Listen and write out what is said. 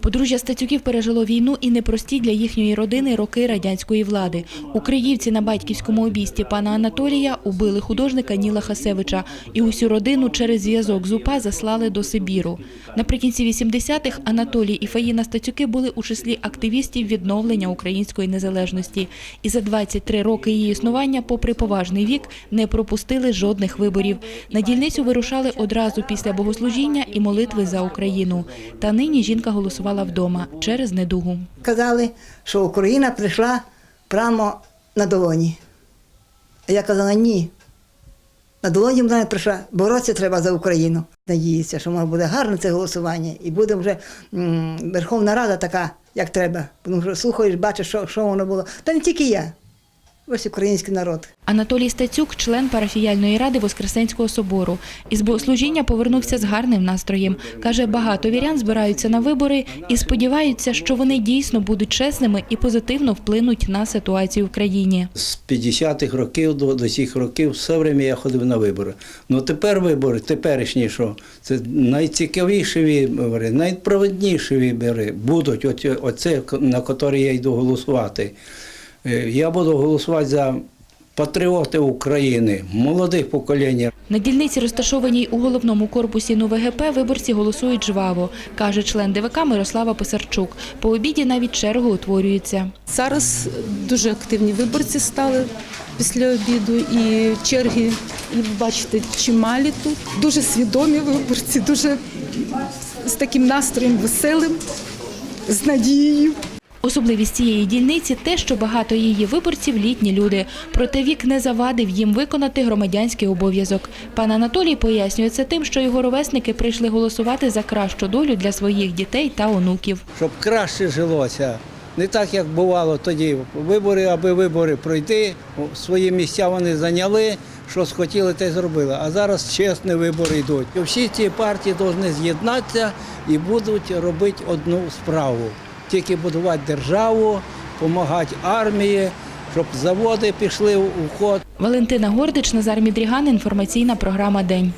Подружжя Стецюків пережило війну і непрості для їхньої родини роки радянської влади. У Криївці на батьківському обійсті пана Анатолія убили художника Ніла Хасевича і усю родину через зв'язок з УПА заслали до Сибіру. Наприкінці 80-х Анатолій і Фаїна Стецюки були у числі активістів відновлення української незалежності. І за 23 роки її існування, попри поважний вік, не пропустили жодних виборів. На дільницю вирушали одразу після богослужіння і молитви за Україну. Та нині жінка голосувала вдома через недугу. Казали, що Україна прийшла прямо на долоні. А я казала, ні. На долоні вона не прийшла, боротися треба за Україну. Надіюся, що воно буде гарне це голосування і буде вже м, Верховна Рада така, як треба. Тому що слухаєш, бачиш, що, що воно було. Та не тільки я, весь український народ. Анатолій Стецюк – член парафіяльної ради Воскресенського собору. Із богослужіння повернувся з гарним настроєм. Каже, багато вірян збираються на вибори і сподіваються, що вони дійсно будуть чесними і позитивно вплинуть на ситуацію в країні. З 50-х років до, до цих років все время я ходив на вибори. Ну тепер вибори, теперішні, що це найцікавіші вибори, найправедніші вибори будуть, оце, оце на які я йду голосувати. Е, Я буду голосувати за патріоти України, молодих покоління. На дільниці, розташованій у головному корпусі НУВГП, виборці голосують жваво, каже член ДВК Мирослава Писарчук. По обіді навіть черги утворюються. Зараз дуже активні виборці стали після обіду, і черги, і бачите, чималі тут. Дуже свідомі виборці, дуже з таким настроєм веселим, з надією. Особливість цієї дільниці те, що багато її виборців літні люди. Проте вік не завадив їм виконати громадянський обов'язок. Пан Анатолій пояснює це тим, що його ровесники прийшли голосувати за кращу долю для своїх дітей та онуків. щоб краще жилося. Не так, як бувало тоді. Вибори, аби вибори пройти, свої місця вони зайняли, що схотіли, те зробили. А зараз чесні вибори йдуть. Всі ці партії повинні з'єднатися і будуть робити одну справу. Тільки будувати державу, допомагати армії, щоб заводи пішли у ход. Валентина Гордич, Назар Мідріган. Інформаційна програма День.